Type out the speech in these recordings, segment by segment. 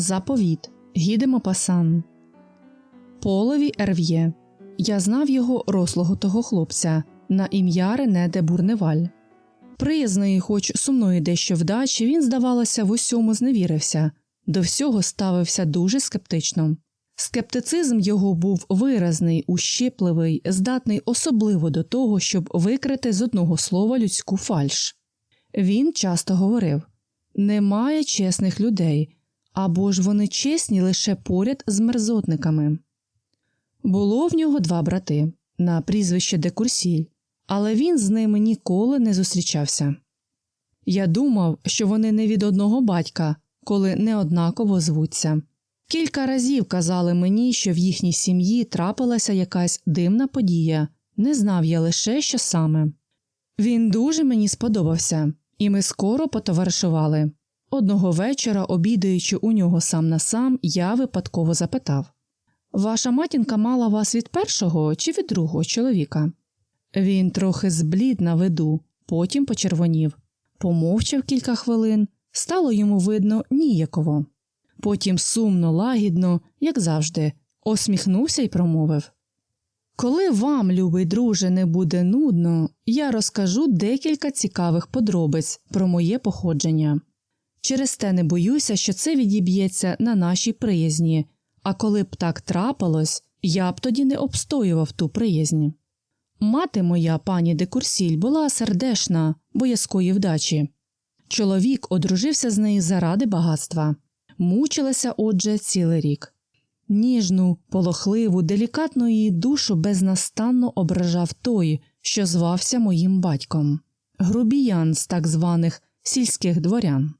Заповіт Гідемо Пасан. Полові Ерв'є. Я знав його рослого того хлопця на ім'я Рене де Бурневаль. Приязної, хоч сумної дещо вдачі, він, здавалося, в усьому зневірився, до всього ставився дуже скептично. Скептицизм його був виразний, ущипливий, здатний особливо до того, щоб викрити з одного слова людську фальш. Він часто говорив немає чесних людей, або ж вони чесні лише поряд з мерзотниками. Було в нього два брати на прізвище Декурсіль, але він з ними ніколи не зустрічався. Я думав, що вони не від одного батька, коли неоднаково звуться. Кілька разів казали мені, що в їхній сім'ї трапилася якась дивна подія, не знав я лише, що саме. Він дуже мені сподобався, і ми скоро потоваришували. Одного вечора, обідаючи у нього сам на сам, я випадково запитав Ваша матінка мала вас від першого чи від другого чоловіка? Він трохи зблід на виду, потім почервонів, помовчав кілька хвилин, стало йому видно ніяково. Потім сумно, лагідно, як завжди, осміхнувся і промовив Коли вам, любий друже, не буде нудно, я розкажу декілька цікавих подробиць про моє походження. Через те не боюся, що це відіб'ється на нашій приязні, а коли б так трапилось, я б тоді не обстоював ту приязнь. Мати моя, пані Декурсіль, була сердешна, боязкої вдачі. Чоловік одружився з нею заради багатства, мучилася, отже, цілий рік. Ніжну, полохливу, делікатну її душу безнастанно ображав той, що звався моїм батьком грубіян з так званих сільських дворян.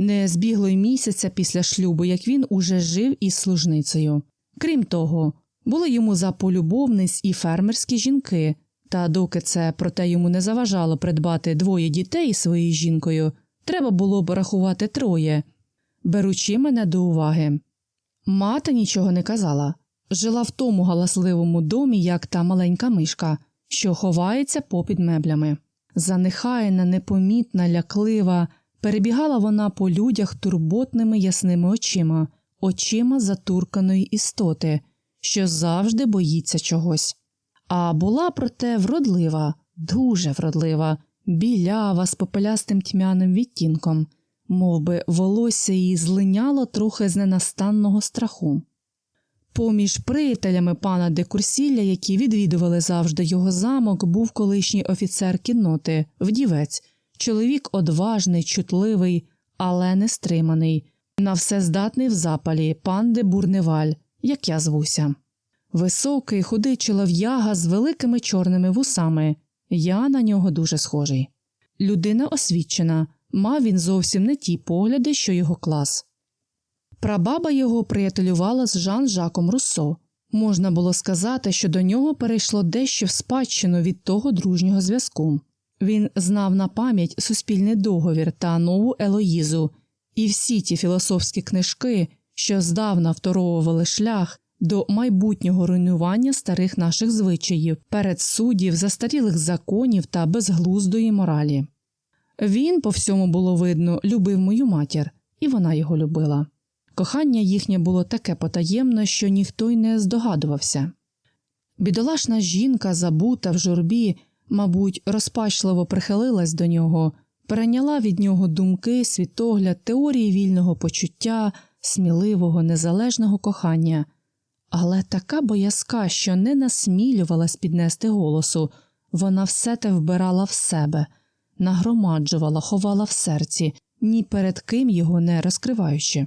Не збігло й місяця після шлюбу, як він уже жив із служницею. Крім того, були йому за полюбовниць і фермерські жінки, та доки це проте йому не заважало придбати двоє дітей своєю жінкою, треба було б рахувати троє, беручи мене до уваги. Мати нічого не казала, жила в тому галасливому домі, як та маленька мишка, що ховається попід меблями. Занехаяна, непомітна, ляклива, перебігала вона по людях турботними ясними очима, очима затурканої істоти, що завжди боїться чогось. А була, проте, вродлива, дуже вродлива, білява з попелястим тьмяним відтінком, мов би волосся її злиняло трохи з ненастанного страху. Поміж приятелями пана Декурсілля, які відвідували завжди його замок, був колишній офіцер кінноти, вдівець, чоловік одважний, чутливий, але не стриманий, на все здатний в запалі пан де Бурневаль, як я звуся. Високий, худий чолов'яга з великими чорними вусами. Я на нього дуже схожий. Людина освічена, мав він зовсім не ті погляди, що його клас. Прабаба його приятелювала з Жан Жаком Руссо. Можна було сказати, що до нього перейшло дещо в спадщину від того дружнього зв'язку. Він знав на пам'ять суспільний договір та нову Елоїзу, і всі ті філософські книжки, що здавна второвували шлях до майбутнього руйнування старих наших звичаїв, передсудів, застарілих законів та безглуздої моралі. Він, по всьому було видно, любив мою матір, і вона його любила. Кохання їхнє було таке потаємне, що ніхто й не здогадувався. Бідолашна жінка, забута в журбі, мабуть, розпачливо прихилилась до нього, перейняла від нього думки, світогляд, теорії вільного почуття, сміливого, незалежного кохання, але така боязка, що не насмілювалась піднести голосу, вона все те вбирала в себе, нагромаджувала, ховала в серці, ні перед ким його не розкриваючи.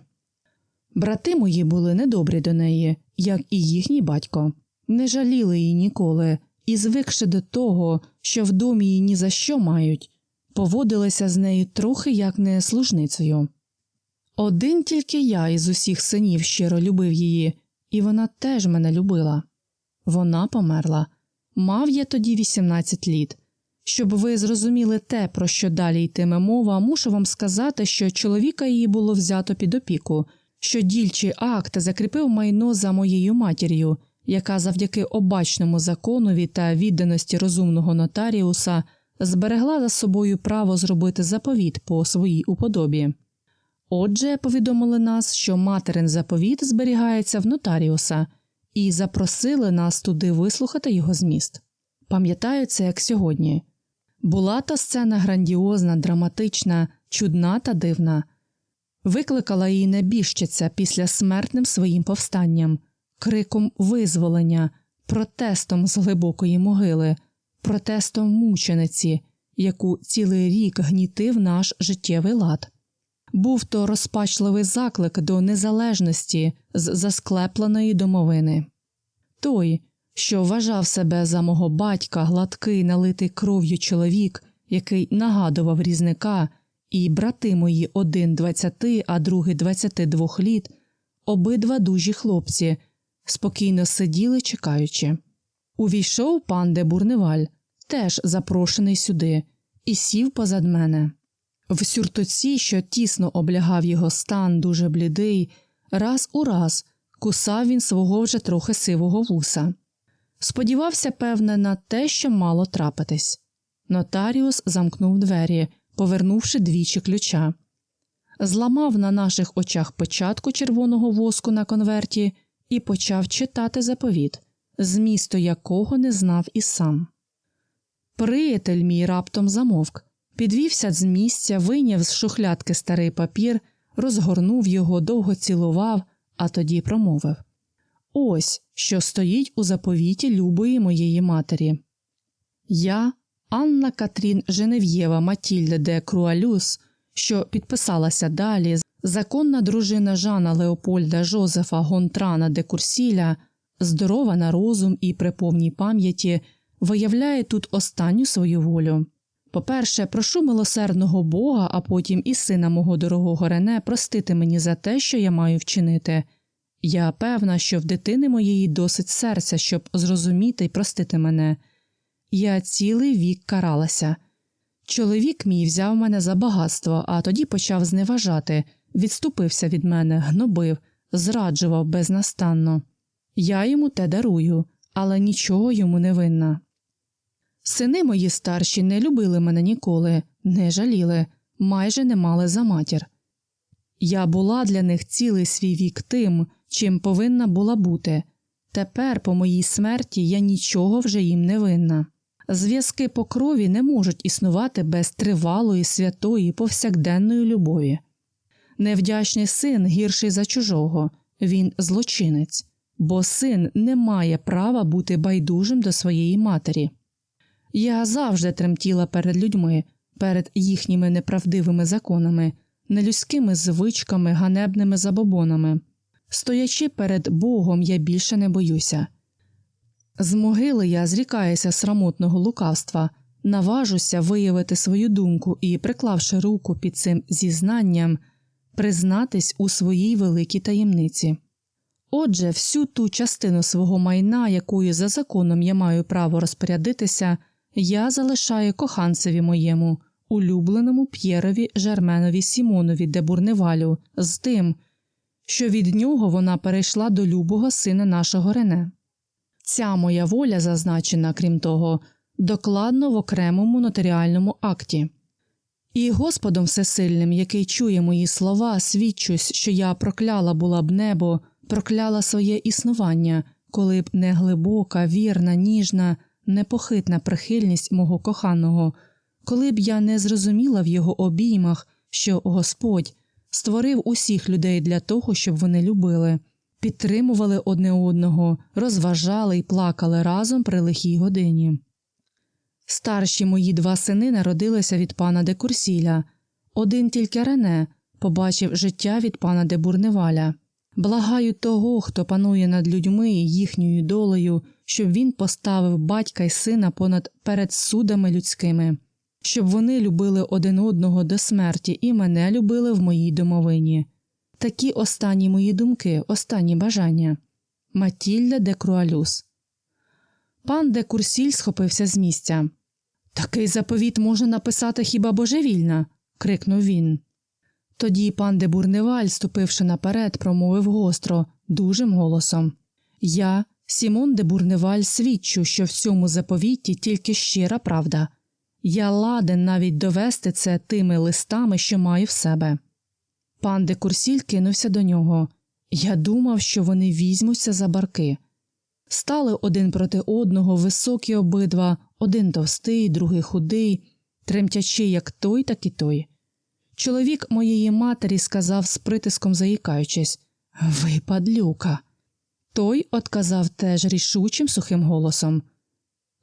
Брати мої були недобрі до неї, як і їхній батько, не жаліли її ніколи і, звикши до того, що в домі її ні за що мають, поводилися з нею трохи як не служницею. Один тільки я із усіх синів щиро любив її, і вона теж мене любила. Вона померла. Мав я тоді 18 літ. Щоб ви зрозуміли те, про що далі йтиме мова, мушу вам сказати, що чоловіка її було взято під опіку, що дільчий акт закріпив майно за моєю матір'ю, яка завдяки обачному законові та відданості розумного нотаріуса зберегла за собою право зробити заповіт по своїй уподобі. Отже, повідомили нас, що материн заповіт зберігається в нотаріуса, і запросили нас туди вислухати його зміст. Пам'ятаю це як сьогодні. Була та сцена грандіозна, драматична, чудна та дивна. Викликала її небіжчиця після смертним своїм повстанням, криком визволення, протестом з глибокої могили, протестом мучениці, яку цілий рік гнітив наш життєвий лад. Був то розпачливий заклик до незалежності з засклепленої домовини. Той, що вважав себе за мого батька гладкий, налитий кров'ю чоловік, який нагадував різника, і брати мої один двадцяти, а другий двадцяти двох літ, обидва дужі хлопці, спокійно сиділи, чекаючи. Увійшов пан де Бурневаль, теж запрошений сюди, і сів позад мене. В сюртоці, що тісно облягав його стан, дуже блідий, раз у раз кусав він свого вже трохи сивого вуса. Сподівався, певне, на те, що мало трапитись. Нотаріус замкнув двері, повернувши двічі ключа. Зламав на наших очах початку червоного воску на конверті і почав читати заповіт, змісту якого не знав і сам. Приятель мій раптом замовк, підвівся з місця, вийняв з шухлядки старий папір, розгорнув його, довго цілував, а тоді промовив Ось що стоїть у заповіті любої моєї матері. Я, Анна Катрін Женев'єва Матільда де Круалюс, що підписалася далі, законна дружина Жана Леопольда Жозефа Гонтрана де Курсіля, здорова на розум і при повній пам'яті, виявляє тут останню свою волю. По-перше, прошу милосердного Бога, а потім і сина мого дорогого Рене простити мені за те, що я маю вчинити. Я певна, що в дитини моєї досить серця, щоб зрозуміти й простити мене. Я цілий вік каралася. Чоловік мій взяв мене за багатство, а тоді почав зневажати, відступився від мене, гнобив, зраджував безнастанно. Я йому те дарую, але нічого йому не винна. Сини мої старші не любили мене ніколи, не жаліли, майже не мали за матір. Я була для них цілий свій вік тим, чим повинна була бути. Тепер, по моїй смерті, я нічого вже їм не винна. Зв'язки по крові не можуть існувати без тривалої, святої, повсякденної любові. Невдячний син гірший за чужого, він злочинець, бо син не має права бути байдужим до своєї матері. Я завжди тремтіла перед людьми, перед їхніми неправдивими законами, нелюдськими звичками, ганебними забобонами. Стоячи перед Богом, я більше не боюся. З могили я зрікаюся срамотного лукавства, наважуся виявити свою думку і, приклавши руку під цим зізнанням, признатись у своїй великій таємниці. Отже, всю ту частину свого майна, якою за законом я маю право розпорядитися, я залишаю коханцеві моєму, улюбленому П'єрові Жерменові Сімонові де Бурневалю, з тим, що від нього вона перейшла до любого сина нашого Рене. Ця моя воля зазначена, крім того, докладно в окремому нотаріальному акті. І Господом Всесильним, який чує мої слова, свідчусь, що я прокляла була б небо, прокляла своє існування, коли б не глибока, вірна, ніжна, непохитна прихильність мого коханого, коли б я не зрозуміла в його обіймах, що Господь створив усіх людей для того, щоб вони любили, підтримували одне одного, розважали і плакали разом при лихій годині. Старші мої два сини народилися від пана де Курсіля, один тільки Рене побачив життя від пана де Бурневаля. Благаю того, хто панує над людьми і їхньою долею, щоб він поставив батька й сина понад перед судами людськими, щоб вони любили один одного до смерті і мене любили в моїй домовині. Такі останні мої думки, останні бажання. Матільда де Круалюс. Пан де Курсіль схопився з місця. Такий заповіт може написати хіба божевільна. крикнув він. Тоді пан де Бурневаль, ступивши наперед, промовив гостро, дужим голосом Я, Сімон де Бурневаль, свідчу, що в цьому заповіті тільки щира правда. Я ладен навіть довести це тими листами, що маю в себе. Пан де Курсіль кинувся до нього. Я думав, що вони візьмуться за барки. Стали один проти одного, високі обидва, один товстий, другий худий, тремтячи як той, так і той. Чоловік моєї матері сказав з притиском заїкаючись Ви, падлюка. Той отказав теж рішучим сухим голосом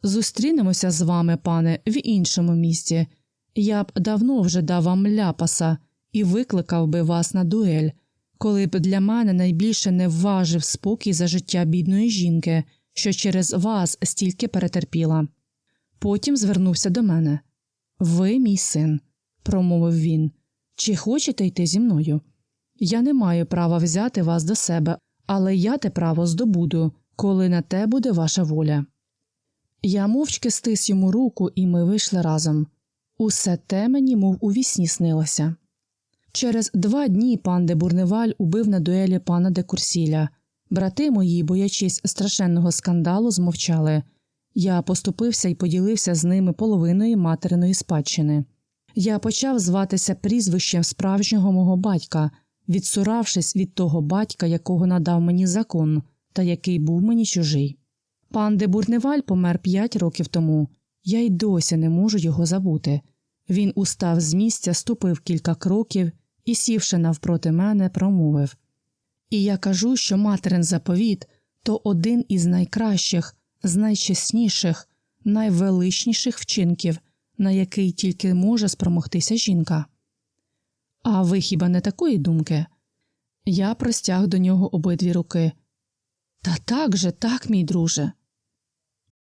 Зустрінемося з вами, пане, в іншому місті. Я б давно вже дав вам ляпаса і викликав би вас на дуель, коли б для мене найбільше не вважив спокій за життя бідної жінки, що через вас стільки перетерпіла. Потім звернувся до мене. Ви, мій син, промовив він, чи хочете йти зі мною? Я не маю права взяти вас до себе, але я те право здобуду, коли на те буде ваша воля. Я мовчки стис йому руку, і ми вийшли разом. Усе те мені, мов у вісні снилося. Через два дні пан де Бурневаль убив на дуелі пана де Курсіля. Брати мої, боячись страшенного скандалу, змовчали. Я поступився і поділився з ними половиною материної спадщини. Я почав зватися прізвищем справжнього мого батька, відсуравшись від того батька, якого надав мені закон, та який був мені чужий. Пан де Бурневаль помер п'ять років тому. Я й досі не можу його забути. Він устав з місця, ступив кілька кроків і, сівши навпроти мене, промовив І я кажу, що материн заповіт то один із найкращих, з найчесніших, найвеличніших вчинків, на який тільки може спромогтися жінка. А ви хіба не такої думки? Я простяг до нього обидві руки. Та так же, так, мій друже.